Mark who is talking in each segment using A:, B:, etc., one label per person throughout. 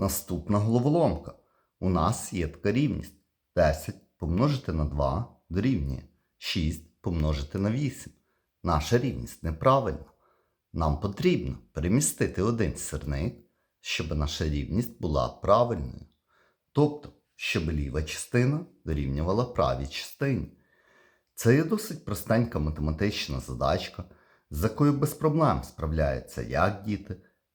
A: Наступна головоломка. У нас є така рівність. 10 помножити на 2 дорівнює 6 помножити на 8. Наша рівність неправильна. Нам потрібно перемістити один сирник, щоб наша рівність була правильною. Тобто, щоб ліва частина дорівнювала правій частині. Це є досить простенька математична задачка, з якою без проблем справляються як діти,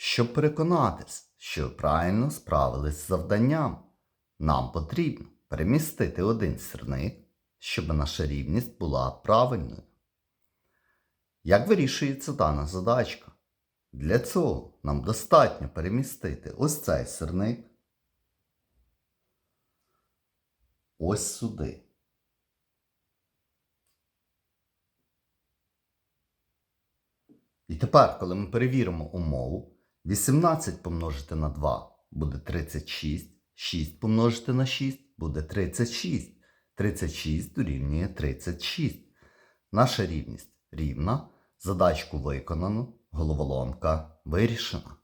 A: щоб переконатись, що ви правильно справились з завданням. Нам потрібно перемістити один сирник, щоб наша рівність була правильною. Як вирішується дана задачка? Для цього нам достатньо перемістити ось цей сирник ось сюди. І тепер, коли ми перевіримо умову, 18 помножити на 2 буде 36, 6 помножити на 6 буде 36. 36 дорівнює 36. Наша рівність рівна. Задачку виконано, головоломка вирішена.